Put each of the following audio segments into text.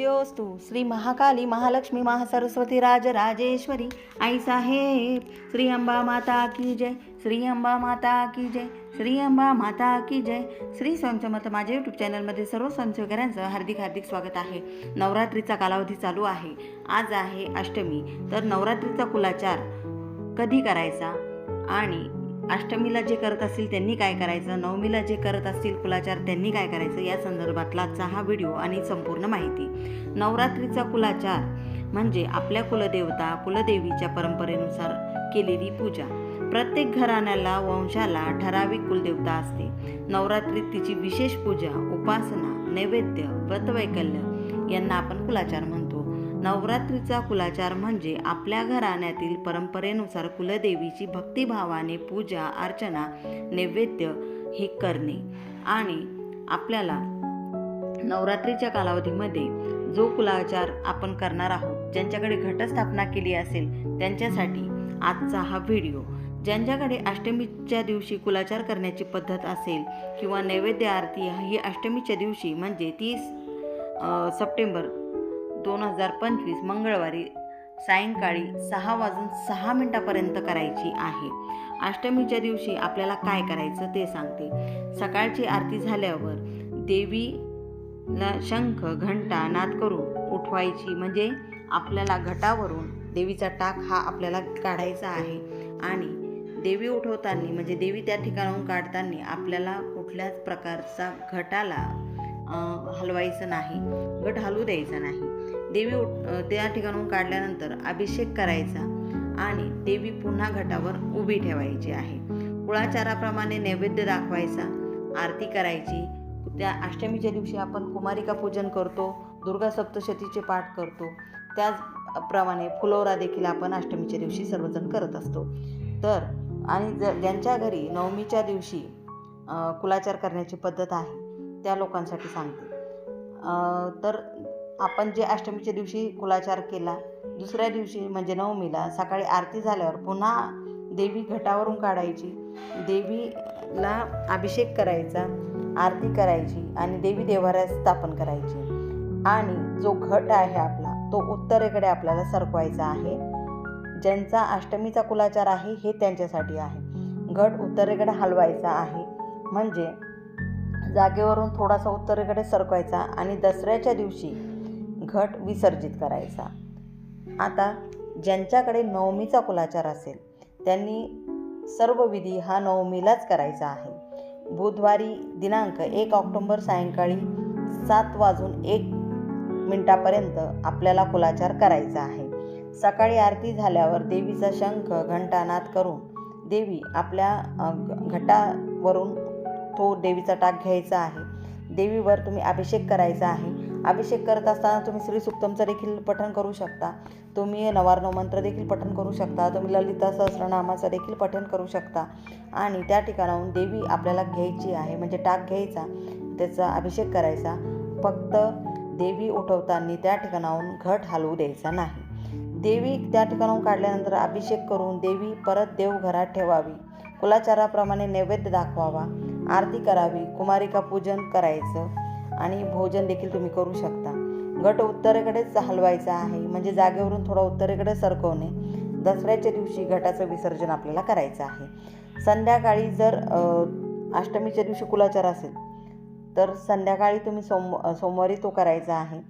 स्तुत्योस्तु श्री महाकाली महालक्ष्मी महासरस्वती राजराजेश्वरी आई साहेब श्री अंबा माता की जय श्री अंबा माता की जय श्री अंबा माता की जय श्री स्वयंसमर्थ माझ्या यूट्यूब चॅनलमध्ये सर्व स्वयंसेवकऱ्यांचं हार्दिक हार्दिक स्वागत आहे. नवरात्रीचा कालावधी चालू आहे. आज आहे अष्टमी. तर नवरात्रीचा कुलाचार कधी करायचा? आणि अष्टमीला जे करत असतील त्यांनी काय करायचं? नवमीला जे करत असतील कुलाचार त्यांनी काय करायचं? या संदर्भातला आजचा हा व्हिडिओ आणि संपूर्ण माहिती. नवरात्रीचा कुलाचार म्हणजे आपल्या कुलदेवता कुलदेवीच्या परंपरेनुसार केलेली पूजा. प्रत्येक घराण्याला वंशाला ठराविक कुलदेवता असते. नवरात्रीत तिची विशेष पूजा उपासना नैवेद्य व्रतवैकल्य यांना आपण कुलाचार म्हणतो. नवरात्रीचा कुलाचार म्हणजे आपल्या घराण्यातील परंपरेनुसार कुलदेवीची भक्तिभावाने पूजा अर्चना नैवेद्य हे करणे. आणि आपल्याला नवरात्रीच्या कालावधीमध्ये जो कुलाचार आपण करणार आहोत ज्यांच्याकडे घटस्थापना केली असेल त्यांच्यासाठी आजचा हा व्हिडिओ. ज्यांच्याकडे अष्टमीच्या दिवशी कुलाचार करण्याची पद्धत असेल किंवा नैवेद्य आरती ही अष्टमीच्या दिवशी म्हणजे तीस सप्टेंबर दोन हजार पंचवीस मंगळवारी सायंकाळी सहा वाजून सहा मिनटापर्यंत करायची आहे. अष्टमीच्या दिवशी आपल्याला काय करायचं ते सांगते. सकाळची आरती झाल्यावर देवीला शंख घंटा नाद करून उठवायची. म्हणजे आपल्याला घटावरून देवीचा टाक हा आपल्याला काढायचा आहे. आणि देवी उठवताना म्हणजे देवी त्या ठिकाणाहून काढताना आपल्याला कुठल्याच प्रकारचा घटाला हलवायचं नाही. घट हलवू द्यायचा नाही. देवी उठ त्या ठिकाणून काढल्यानंतर अभिषेक करायचा आणि देवी पुन्हा घटावर उभी ठेवायची आहे. कुळाचाराप्रमाणे नैवेद्य दाखवायचा आरती करायची. त्या अष्टमीच्या दिवशी आपण कुमारिका पूजन करतो दुर्गा सप्तशतीचे पाठ करतो. त्याचप्रमाणे फुलोरा देखील आपण अष्टमीच्या दिवशी सर्वजण करत असतो. तर आणि ज ज्यांच्या घरी नवमीच्या दिवशी कुलाचार करण्याची पद्धत आहे त्या लोकांसाठी सांगते. तर आपण जे अष्टमीच्या दिवशी कुलाचार केला दुसऱ्या दिवशी म्हणजे नवमीला सकाळी आरती झाल्यावर पुन्हा देवी घटावरून काढायची. देवीला अभिषेक करायचा आरती करायची आणि देवी देवाऱ्यात स्थापन करायची. आणि जो घट आहे आपला तो उत्तरेकडे आपल्याला सरकवायचा आहे. ज्यांचा अष्टमीचा कुलाचार आहे हे त्यांच्यासाठी आहे. घट उत्तरेकडे हलवायचा आहे. म्हणजे जागेवरून थोडासा उत्तरेकडे सरकवायचा आणि दसऱ्याच्या दिवशी घट विसर्जित करायचा. आता ज्यांच्याकडे नवमीचा कुलाचार असेल त्यांनी सर्व विधी हा नवमीलाच करायचा आहे. बुधवारी दिनांक एक ऑक्टोंबर सायंकाळी सात वाजून एक मिनटापर्यंत आपल्याला कुलाचार करायचा आहे. सकाळी आरती झाल्यावर देवीचा शंख घंटानाद करून देवी आपल्या घटावरून तो देवीचा टाक घ्यायचा आहे. देवीवर तुम्ही अभिषेक करायचा आहे. अभिषेक करत असताना तुम्ही श्री सुक्तमचं देखील पठण करू शकता. तुम्ही नवार्णव मंत्र देखील पठण करू शकता. तुम्ही ललिता सहस्रनामाचं देखील पठण करू शकता. आणि त्या ठिकाणाहून देवी आपल्याला घ्यायची आहे. म्हणजे टाक घ्यायचा. त्याचा अभिषेक करायचा. फक्त देवी उठवताना त्या ठिकाणाहून घट हलवू द्यायचा नाही. देवी त्या ठिकाणाहून काढल्यानंतर अभिषेक करून देवी परत देवघरात ठेवावी. कुलाचाराप्रमाणे नैवेद्य दाखवावा. आरती करावी. कुमारिका पूजन करायचं. आणि भोजन देखील तुम्ही करू शकता. गट उत्तरेकडेच हलवायचा आहे. म्हणजे जागेवरून थोडा उत्तरेकडे सरकवणे. दसऱ्याच्या दिवशी घटाचं विसर्जन आपल्याला करायचं आहे. संध्याकाळी जर अष्टमीच्या दिवशी कुलाचार असेल तर संध्याकाळी तुम्ही सोम सोमवारी तो करायचा आहे.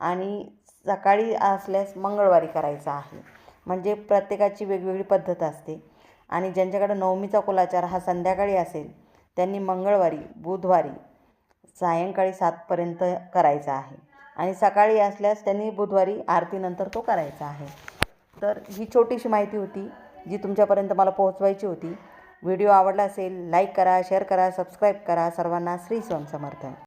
आणि सकाळी असल्यास मंगळवारी करायचा आहे. म्हणजे प्रत्येकाची वेगवेगळी पद्धत असते. आणि ज्यांच्याकडे नवमीचा कुलाचार हा संध्याकाळी असेल त्यांनी मंगळवारी बुधवारी सायंकाळी सातपर्यंत करायचा आहे. आणि सकाळी असल्यास त्यांनी बुधवारी आरतीनंतर तो करायचा आहे. तर ही छोटीशी माहिती होती जी तुमच्यापर्यंत मला पोहोचवायची होती. व्हिडिओ आवडला असेल लाईक करा शेअर करा सबस्क्राईब करा. सर्वांना श्री स्वामी समर्थ.